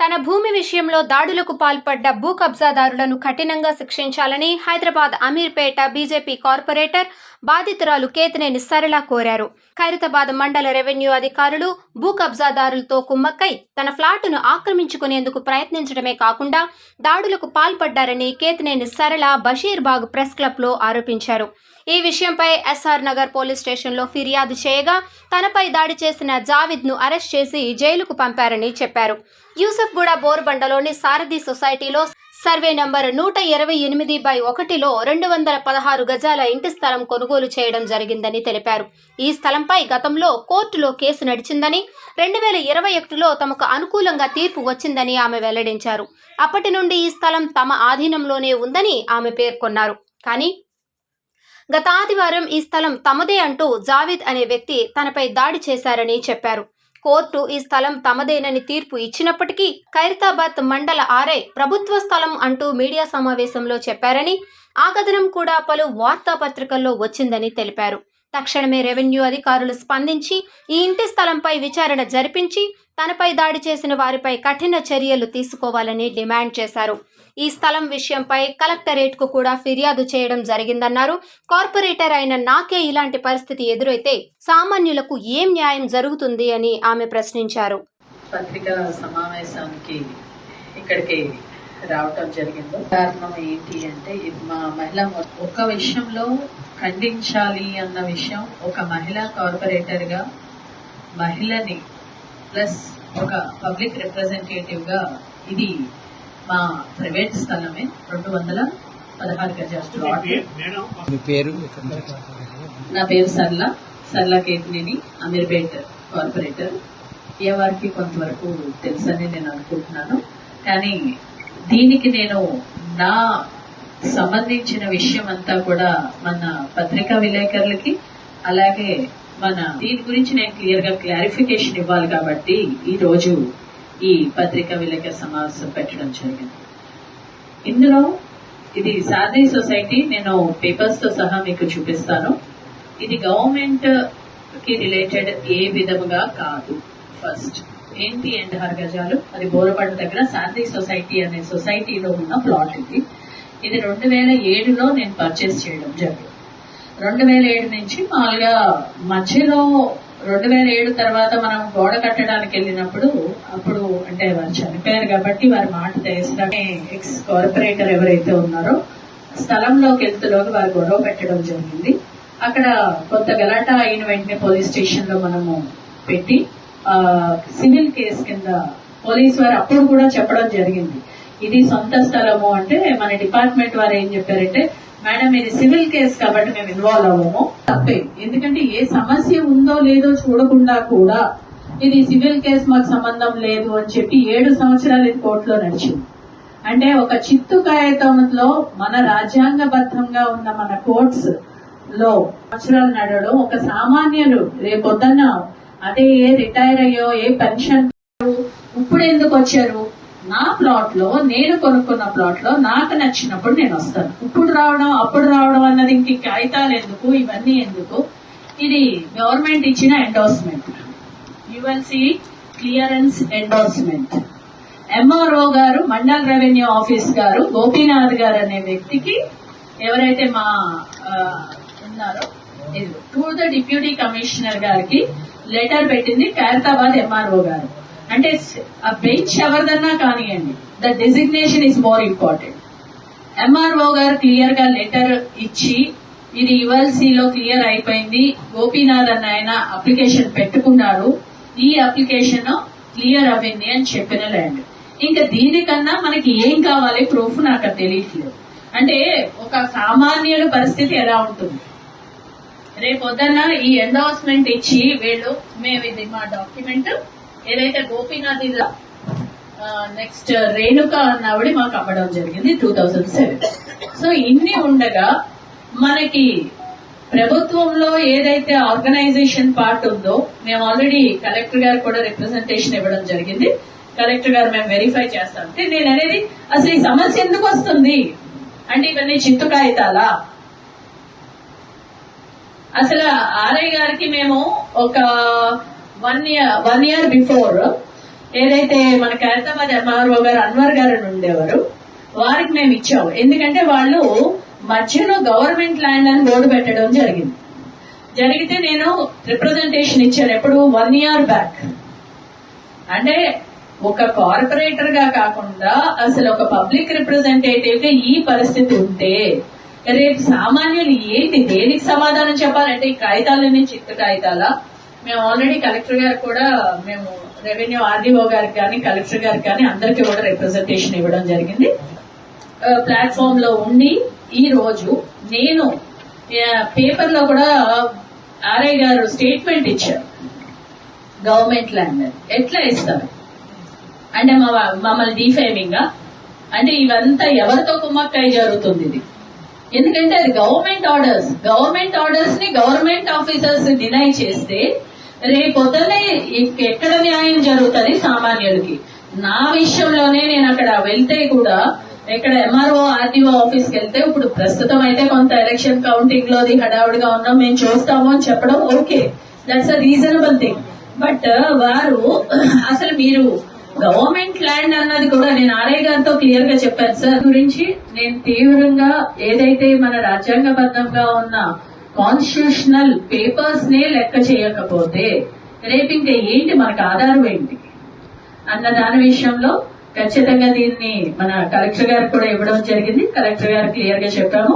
తన భూమి విషయంలో దాడులకు పాల్పడ్డ భూ కబ్జాదారులను కఠినంగా శిక్షించాలని హైదరాబాద్ అమీర్పేట బీజేపీ కార్పొరేటర్ బాధితురాలు కేతినేని సరళ కోరారు. ఖైరతాబాద్ మండల రెవెన్యూ అధికారులు భూ కబ్జాదారులతో కుమ్మక్కై తన ఫ్లాటును ఆక్రమించుకునేందుకు ప్రయత్నించడమే కాకుండా దాడులకు పాల్పడ్డారని కేతినేని సరళ బషీర్బాగ్ ప్రెస్ క్లబ్లో ఆరోపించారు. ఈ విషయంపై ఎస్ఆర్ నగర్ పోలీస్ స్టేషన్లో ఫిర్యాదు చేయగా తనపై దాడి చేసిన జావిద్ను అరెస్ట్ చేసి జైలుకు పంపారని చెప్పారు. యూసఫ్గూడ బోర్బండలోని సారథి సొసైటీలో సర్వే నంబర్ నూట ఇరవై ఎనిమిది బై ఒకటిలో రెండు వందల పదహారు గజాల ఇంటి స్థలం కొనుగోలు చేయడం జరిగిందని తెలిపారు. ఈ స్థలంపై గతంలో కోర్టులో కేసు నడిచిందని రెండు వేల ఇరవై ఒకటిలో తమకు అనుకూలంగా తీర్పు వచ్చిందని ఆమె వెల్లడించారు. అప్పటి నుండి ఈ స్థలం తమ ఆధీనంలోనే ఉందని ఆమె పేర్కొన్నారు. కానీ గత ఆదివారం ఈ స్థలం తమదే అంటూ జావేద్ అనే వ్యక్తి తనపై దాడి చేశారని చెప్పారు. కోర్టు ఈ స్థలం తమదేనని తీర్పు ఇచ్చినప్పటికీ ఖైరతాబాద్ మండల ఆర్ఐ ప్రభుత్వ స్థలం అంటూ మీడియా సమావేశంలో చెప్పారని ఆ కథనం కూడా పలు వార్తాపత్రికల్లో వచ్చిందని తెలిపారు. తక్షణమే రెవెన్యూ అధికారులు స్పందించి ఈ ఇంటి స్థలంపై విచారణ జరిపించి తనపై దాడి చేసిన వారిపై కఠిన చర్యలు తీసుకోవాలని డిమాండ్ చేశారు. ఈ స్థలం విషయంపై కలెక్టరేట్కు కూడా ఫిర్యాదు చేయడం జరిగిందన్నారు. కార్పొరేటర్ అయిన నాకే ఇలాంటి పరిస్థితి ఎదురైతే సామాన్యులకు ఏం న్యాయం జరుగుతుంది అని ఆమె ప్రశ్నించారు. పత్రికా సమావేశానికి ఇక్కడికి రావటం జరిగింది. కారణం ఏంటి అంటే ఇది మా మహిళ ఒక విషయంలో ఖండించాలి అన్న విషయం ఒక మహిళా కార్పొరేటర్గా మహిళని ప్లస్ ఒక పబ్లిక్ రిప్రజెంటేటివ్గా ఇది మా ప్రైవేట్ స్థలమే. రెండు వందల పదహారు గజాల పేరు నా పేరు సర్ల సర్ల కేతినేని అమీర్పేట్ కార్పొరేటర్. ఏ వారికి కొంతవరకు తెలుసని నేను అనుకుంటున్నాను. కానీ దీనికి నేను నా సంబంధించిన విషయం అంతా కూడా మన పత్రికా విలేకరులకి అలాగే మన దీని గురించి నేను క్లియర్గా క్లారిఫికేషన్ ఇవ్వాలి కాబట్టి ఈ రోజు ఈ పత్రికా విలేకరు సమావేశం పెట్టడం జరిగింది. ఇందులో ఇది సారథి సొసైటీ నేను పేపర్స్తో సహా మీకు చూపిస్తాను. ఇది గవర్నమెంట్కి రిలేటెడ్ ఏ విధముగా కాదు. ఫస్ట్ ఏంటి ఎండ్ గజాలు అది బోరపడ దగ్గర శాంతి సొసైటీ అనే సొసైటీలో ఉన్న ప్లాట్ ఇది. ఇది రెండు వేల ఏడులో నేను పర్చేస్ చేయడం జరిగింది. రెండు వేల ఏడు నుంచి మామూలుగా మధ్యలో రెండు వేల ఏడు తర్వాత మనం గోడ కట్టడానికి వెళ్ళినప్పుడు అప్పుడు అంటే వారు చనిపోయారు కాబట్టి వారి మాట తెలిసిన ఎక్స్ కార్పొరేటర్ ఎవరైతే ఉన్నారో స్థలంలోకి వెళ్తులోకి వారు గొడవ పెట్టడం జరిగింది. అక్కడ కొంత గలాటా అయిన వెంటనే పోలీస్ స్టేషన్లో మనము పెట్టి సివిల్ కేసు కింద పోలీస్ వారు అప్పుడు కూడా చెప్పడం జరిగింది. ఇది సొంత స్థలము అంటే మన డిపార్ట్మెంట్ వారు ఏం చెప్పారంటే మేడం ఇది సివిల్ కేసు కాబట్టి మేము ఇన్వాల్వ్ అవ్వము. తప్పే. ఎందుకంటే ఏ సమస్య ఉందో లేదో చూడకుండా కూడా ఇది సివిల్ కేసు మాకు సంబంధం లేదు అని చెప్పి ఏడు సంవత్సరాలు ఇది కోర్టులో నడిచింది. అంటే ఒక చిత్తు కాగితంలో మన రాజ్యాంగబద్ధంగా ఉన్న మన కోర్ట్స్లో సంవత్సరాలు నడవడం ఒక సామాన్యులు రేపొద్దన్న అదే ఏ రిటైర్ అయ్యో ఏ పెన్షన్ ఇప్పుడు ఎందుకు వచ్చారు? నా ప్లాట్లో నేను కొనుక్కున్న ప్లాట్లో నాకు నచ్చినప్పుడు నేను వస్తాను. ఇప్పుడు రావడం అప్పుడు రావడం అన్నది ఇంక కాగితాలు ఎందుకు ఇవన్నీ ఎందుకు? ఇది గవర్నమెంట్ ఇచ్చిన endorsement ULC clearance endorsement MRO గారు మండల్ రెవెన్యూ ఆఫీస్ గారు గోపీనాథ్ గారు అనే వ్యక్తికి ఎవరైతే మా ఉన్నారో టు ద డిప్యూటీ కమిషనర్ గారికి లెటర్ పెట్టింది ఖైరతాబాద్ ఎంఆర్ఓ గారు. అంటే ఆ బెంచ్ ఎవరిదన్నా కానివ్వండి the designation is more important. MRO గారు క్లియర్గా లెటర్ ఇచ్చి ఇది యుఎల్సి క్లియర్ అయిపోయింది గోపీనాథ్ అన్న ఆయన అప్లికేషన్ పెట్టుకున్నాడు ఈ అప్లికేషన్ క్లియర్ అవ్వింది అని చెప్పిన ల్యాండ్. ఇంకా దీనికన్నా మనకి ఏం కావాలి ప్రూఫ్ నాకు తెలియట్లేదు. అంటే ఒక సామాన్యుల పరిస్థితి ఎలా ఉంటుంది? రేపొద్దున ఈ ఎండోర్స్మెంట్ ఇచ్చి వీళ్ళు మేము ఇది మా డాక్యుమెంట్ ఏదైతే గోపీనాథ్ ఇలా నెక్స్ట్ రేణుక అన్నవిడి మాకు అమ్మడం జరిగింది టూ థౌజండ్ సెవెన్ సో ఇన్ని ఉండగా మనకి ప్రభుత్వంలో ఏదైతే ఆర్గనైజేషన్ పార్ట్ ఉందో మేము ఆల్రెడీ కలెక్టర్ గారు కూడా రిప్రజెంటేషన్ ఇవ్వడం జరిగింది. కలెక్టర్ గారు మేము వెరిఫై చేస్తాం. అంటే నేను అనేది అసలు ఈ సమస్య ఎందుకు వస్తుంది? అంటే ఇవన్నీ చిత్తు కాగితాలా అసలు ఆర్ఐ గారికి మేము ఒక one year one year before ఏదైతే మన ఖైరతాబాద్ ఎంఆర్ఓ గారు అన్వర్ గారు అని ఉండేవారు వారికి మేము ఇచ్చాము. ఎందుకంటే వాళ్ళు మధ్యలో గవర్నమెంట్ ల్యాండ్ అని రోడ్డు పెట్టడం జరిగింది. జరిగితే నేను రిప్రజెంటేషన్ ఇచ్చాను ఎప్పుడు వన్ ఇయర్ బ్యాక్ అంటే ఒక కార్పొరేటర్గా కాకుండా అసలు ఒక పబ్లిక్ రిప్రజెంటేటివ్గా ఈ పరిస్థితి ఉంటే రేపు సామాన్యులు ఏంటి? దేనికి సమాధానం చెప్పాలంటే ఈ కాగితాలన్నీ చిత్త కాగితాల? మేము ఆల్రెడీ కలెక్టర్ గారు కూడా మేము రెవెన్యూ ఆర్డీఓ గారికి కానీ కలెక్టర్ గారికి కానీ అందరికీ కూడా రిప్రజెంటేషన్ ఇవ్వడం జరిగింది. ప్లాట్ఫామ్లో ఉండి ఈ రోజు నేను పేపర్లో కూడా ఆర్ఐ గారు స్టేట్మెంట్ ఇచ్చారు. గవర్నమెంట్ ల్యాండ్ ఎట్లా ఇస్తారు? అంటే మా మమ్మల్ని డిఫేమింగ్ అంటే ఇవంతా ఎవరితో కుమ్మక్కై జరుగుతుంది ఇది? ఎందుకంటే అది గవర్నమెంట్ ఆర్డర్స్ గవర్నమెంట్ ఆర్డర్స్ని గవర్నమెంట్ ఆఫీసర్స్ డినై చేస్తే రేపొద్దునే ఎక్కడ న్యాయం జరుగుతుంది సామాన్యుడికి నా విషయంలోనే నేను అక్కడ వెళ్తే కూడా ఇక్కడ ఎంఆర్ఓ ఆర్టీఓ ఆఫీస్కి వెళ్తే ఇప్పుడు ప్రస్తుతం అయితే కొంత ఎలక్షన్ కౌంటింగ్ లోది హడావుడిగా ఉన్నాం మేము చూస్తాము అని చెప్పడం okay. That's a reasonable thing but వారు అసలు మీరు గవర్నమెంట్ ల్యాండ్ అన్నది కూడా నేను ఆర్ఐ గారితో క్లియర్గా చెప్పాను సార్ గురించి నేను తీవ్రంగా ఏదైతే మన రాజ్యాంగబద్ధంగా ఉన్న కాన్స్టిట్యూషనల్ పేపర్స్ నే లెక్క చేయకపోతే రేపు ఇంకా ఏంటి మనకు ఆధారం ఏంటి? అన్న దాని విషయంలో ఖచ్చితంగా దీన్ని మన కలెక్టర్ గారికి కూడా ఇవ్వడం జరిగింది. కలెక్టర్ గారు క్లియర్గా చెప్పాము.